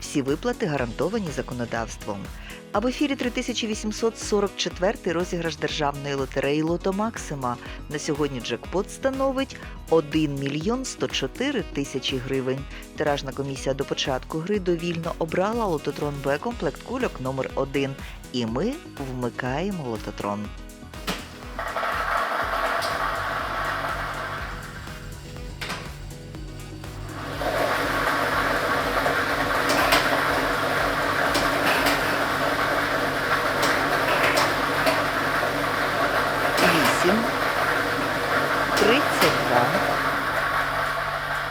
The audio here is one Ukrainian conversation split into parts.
Всі виплати гарантовані законодавством. А в ефірі 3844 розіграш державної лотереї Лото Максима. На сьогодні джекпот становить 1 мільйон 104 тисячі гривень. Тиражна комісія до початку гри довільно обрала лототрон Б комплект кульок номер 1 І ми вмикаємо лототрон.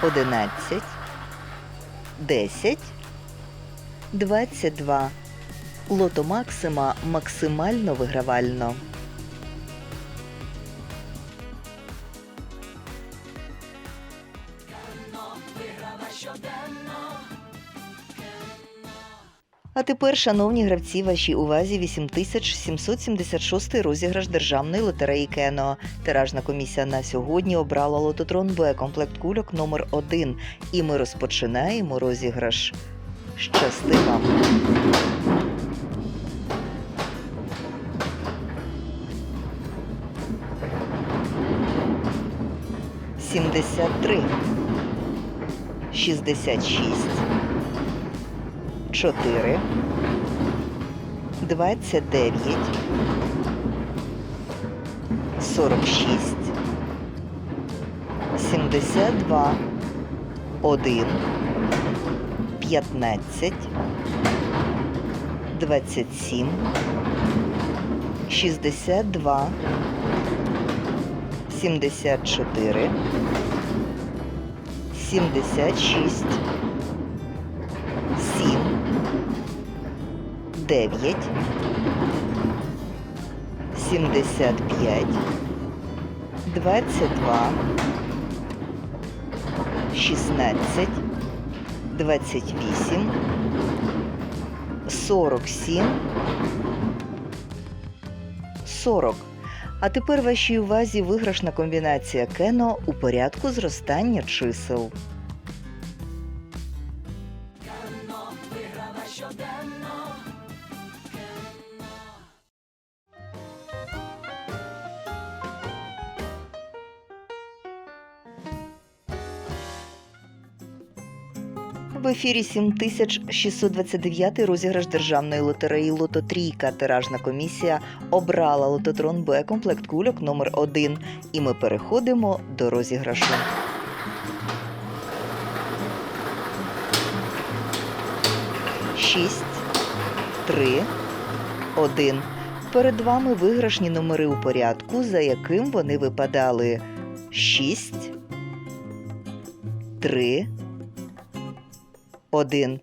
11, 10, 22. Лото Максима максимально вигравально. Виграла щоденно. А тепер, шановні гравці, вашій увазі 8776 розіграш державної лотереї Кено. Тиражна комісія на сьогодні обрала лототрон Б комплект кульок номер 1 І ми розпочинаємо розіграш. Щасти вам! Сімдесят три, шістдесят шість, чотири, двадцять дев'ять, сорок шість, сімдесят два, один, п'ятнадцять, двадцять сім, дев'ять, сімдесят п'ять, двадцять два, шістнадцять, двадцять вісім, сорок сім, сорок. А тепер вашій увазі виграшна комбінація кено у порядку зростання чисел. В ефірі 7629 розіграш державної лотереї Лото Трійка. Тиражна комісія обрала лототрон Б комплект кульок номер 1 І ми переходимо до розіграшу. Шість, три, один. Перед вами виграшні номери у порядку, за яким вони випадали. Шість, три, один.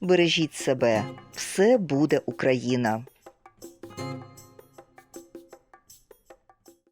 Бережіть себе. Все буде Україна.